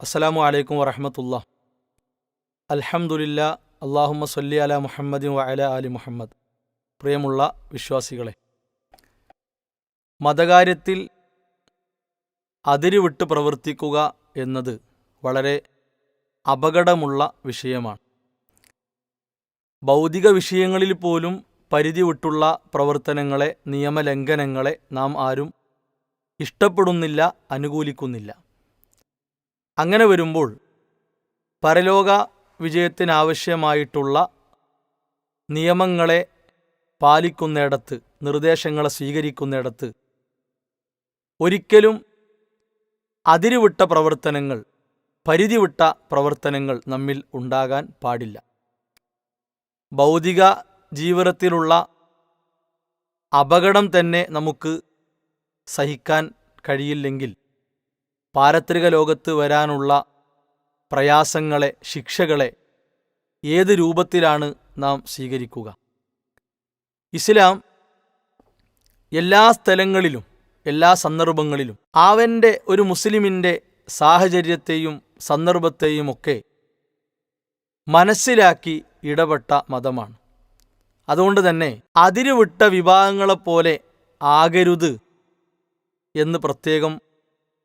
അസ്സലാമു അലൈക്കും വറഹമത്തുള്ള. അൽഹമുല്ല അള്ളാഹുമ്മ സല്ലി അല മുഹമ്മദിൻ വഅല അലി മുഹമ്മദ്. പ്രിയമുള്ള വിശ്വാസികളെ മതകാര്യത്തിൽ അതിരുവിട്ട് പ്രവർത്തിക്കുക എന്നത് വളരെ അപകടമുള്ള വിഷയമാണ്. ഭൗതിക വിഷയങ്ങളിൽ പോലും പരിധി വിട്ടുള്ള പ്രവർത്തനങ്ങളെ നിയമലംഘനങ്ങളെ നാം ആരും ഇഷ്ടപ്പെടുന്നില്ല അനുകൂലിക്കുന്നില്ല. അങ്ങനെ വരുമ്പോൾ പരലോക വിജയത്തിനാവശ്യമായിട്ടുള്ള നിയമങ്ങളെ പാലിക്കുന്നിടത്ത് നിർദ്ദേശങ്ങളെ സ്വീകരിക്കുന്നിടത്ത് ഒരിക്കലും അതിരുവിട്ട പ്രവർത്തനങ്ങൾ പരിധിവിട്ട പ്രവർത്തനങ്ങൾ നമ്മിൽ ഉണ്ടാകാൻ പാടില്ല. ഭൗതിക ജീവിതത്തിലുള്ള അപകടം തന്നെ നമുക്ക് സഹിക്കാൻ കഴിയില്ലെങ്കിൽ പാരത്രിക ലോകത്ത് വരാനുള്ള പ്രയാസങ്ങളെ ശിക്ഷകളെ ഏത് രൂപത്തിലാണ് നാം സ്വീകരിക്കുക? ഇസ്ലാം എല്ലാ സ്ഥലങ്ങളിലും എല്ലാ സന്ദർഭങ്ങളിലും അവന്റെ ഒരു മുസ്ലിമിന്റെ സാഹചര്യത്തെയും സന്ദർഭത്തെയും ഒക്കെ മനസ്സിലാക്കി ഇടപെട്ട മതമാണ്. അതുകൊണ്ട് തന്നെ അതിരുവിട്ട വിഭാഗങ്ങളെപ്പോലെ ആകരുത് എന്ന് പ്രത്യേകം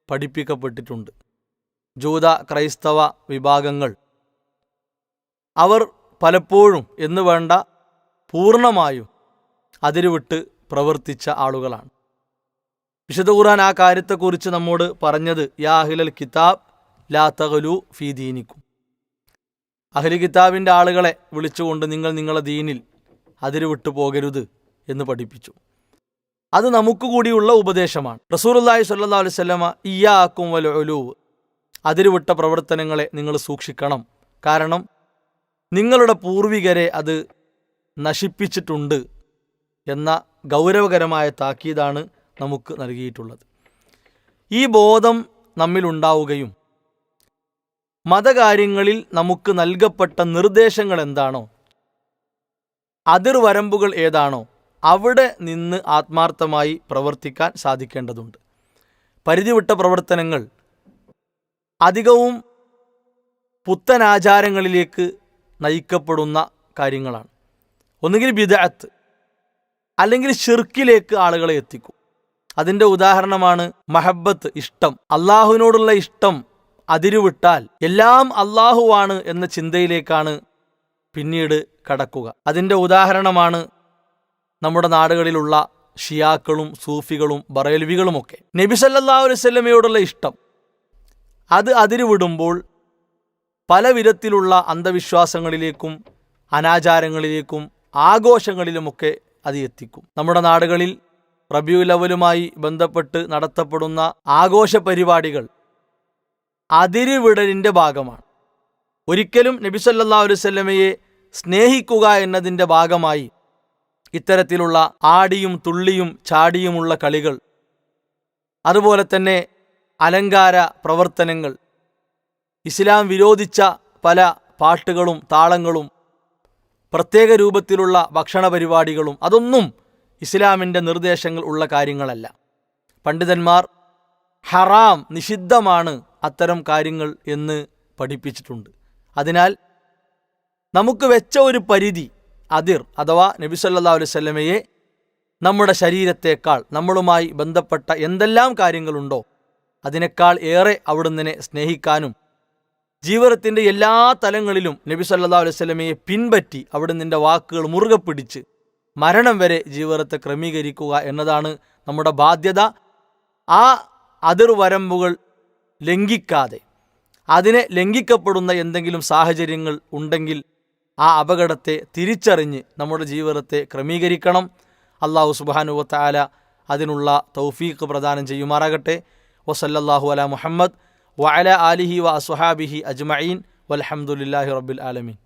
പഠിപ്പിക്കപ്പെട്ടിട്ടുണ്ട്. ജൂത ക്രൈസ്തവ വിഭാഗങ്ങൾ. അവർ പലപ്പോഴും എന്ന് വേണ്ട പൂർണമായും അതിരുവിട്ട് പ്രവർത്തിച്ച ആളുകളാണ്. വിശുദ്ധ ഖുർആൻ ആ കാര്യത്തെക്കുറിച്ച് നമ്മോട് പറഞ്ഞത് യാ അഹിലൽ കിതാബ് ലാ തകലു ഫീ ദീനിക്കും. അഹ്ലി കിതാബിന്റെ ആളുകളെ വിളിച്ചുകൊണ്ട് നിങ്ങൾ നിങ്ങളെ ദീനിൽ അതിരുവിട്ടു പോകരുത് എന്ന് പഠിപ്പിച്ചു. അത് നമുക്ക് കൂടിയുള്ള ഉപദേശമാണ്. റസൂർല്ലാഹി സല്ലാ അലുസല്ലമ ഇയാക്കും വൽ ഒലൂവ് അതിരുവിട്ട പ്രവർത്തനങ്ങളെ നിങ്ങൾ സൂക്ഷിക്കണം. കാരണം നിങ്ങളുടെ പൂർവികരെ അത് നശിപ്പിച്ചിട്ടുണ്ട് എന്ന ഗൗരവകരമായ താക്കീതാണ് നമുക്ക് നൽകിയിട്ടുള്ളത്. ഈ ബോധം നമ്മിലുണ്ടാവുകയും മതകാര്യങ്ങളിൽ നമുക്ക് നൽകപ്പെട്ട നിർദ്ദേശങ്ങൾ എന്താണോ അതിർവരമ്പുകൾ ഏതാണോ അവിടെ നിന്ന് ആത്മാർത്ഥമായി പ്രവർത്തിക്കാൻ സാധിക്കേണ്ടതുണ്ട്. പരിധിവിട്ട പ്രവർത്തനങ്ങൾ അധികവും പുത്തൻ ആചാരങ്ങളിലേക്ക് നയിക്കപ്പെടുന്ന കാര്യങ്ങളാണ്. ഒന്നുകിൽ ബിദഅത്ത് അല്ലെങ്കിൽ ഷിർക്കിലേക്ക് ആളുകളെ എത്തിക്കും. അതിന്റെ ഉദാഹരണമാണ് മഹബത്ത് ഇഷ്ടം. അള്ളാഹുവിനോടുള്ള ഇഷ്ടം അതിരുവിട്ടാൽ എല്ലാം അള്ളാഹുവാണ് എന്ന ചിന്തയിലേക്കാണ് പിന്നീട് കടക്കുക. അതിന്റെ ഉദാഹരണമാണ് നമ്മുടെ നാടുകളിലുള്ള ഷിയാക്കളും സൂഫികളും ബറേൽവികളുമൊക്കെ. നബി സല്ലാ വല്ലമയോടുള്ള ഇഷ്ടം. അത് അതിരുവിടുമ്പോൾ പല വിധത്തിലുള്ള അന്ധവിശ്വാസങ്ങളിലേക്കും അനാചാരങ്ങളിലേക്കും ആഘോഷങ്ങളിലുമൊക്കെ അത് എത്തിക്കും. നമ്മുടെ നാടുകളിൽ റബ്യൂ ലവലുമായി ബന്ധപ്പെട്ട് നടത്തപ്പെടുന്ന ആഘോഷ പരിപാടികൾ അതിരുവിടലിന്റെ ഭാഗമാണ്. ഒരിക്കലും നബി സല്ലാ വല്ലമയെ സ്നേഹിക്കുക എന്നതിന്റെ ഭാഗമായി ഇത്തരത്തിലുള്ള ആടിയും തുള്ളിയും ചാടിയുമുള്ള കളികൾ. അതുപോലെ തന്നെ അലങ്കാര പ്രവർത്തനങ്ങൾ. ഇസ്ലാം വിരോധിച്ച പല പാട്ടുകളും താളങ്ങളും പ്രത്യേക രൂപത്തിലുള്ള ഭക്ഷണ പരിപാടികളും അതൊന്നും ഇസ്ലാമിന്റെ നിർദ്ദേശങ്ങൾ ഉള്ള കാര്യങ്ങളല്ല. പണ്ഡിതന്മാർ ഹറാം നിഷിദ്ധമാണ് അത്തരം കാര്യങ്ങൾ എന്ന് പഠിപ്പിച്ചിട്ടുണ്ട്. അതിനാൽ നമുക്ക് വെച്ച ഒരു പരിധി അതിർ അഥവാ നബി സല്ലാ അലൈവല്ലമയെ നമ്മുടെ ശരീരത്തേക്കാൾ നമ്മളുമായി ബന്ധപ്പെട്ട എന്തെല്ലാം കാര്യങ്ങളുണ്ടോ അതിനേക്കാൾ ഏറെ അവിടുന്ന് സ്നേഹിക്കാനും ജീവിതത്തിന്റെ എല്ലാ തലങ്ങളിലും നബി സല്ലാ അലൈവല്ലമയെ പിൻപറ്റി അവിടുന്ന് വാക്കുകൾ മുറുകെ പിടിച്ച് മരണം വരെ ജീവിതത്തെ ക്രമീകരിക്കുക എന്നതാണ് നമ്മുടെ ബാധ്യത. ആ അതിർവരമ്പുകൾ ലംഘിക്കാതെ അതിനെ ലംഘിക്കപ്പെടുന്ന എന്തെങ്കിലും സാഹചര്യങ്ങൾ ഉണ്ടെങ്കിൽ ആ അപകടത്തെ തിരിച്ചറിഞ്ഞ് നമ്മുടെ ജീവിതത്തെ ക്രമീകരിക്കണം. അള്ളാഹു സുബാനുവത്തായാല അതിനുള്ള തൗഫീഖ് പ്രദാനം ചെയ്യുമാറാകട്ടെ. വസല്ലാഹു അല മുഹമ്മദ് വഅല ആലിഹി വ അസുഹാബിഹി അജ്മഈൻ. വലഹമുല്ലാഹി റബ്ബിൽ ആലമീൻ.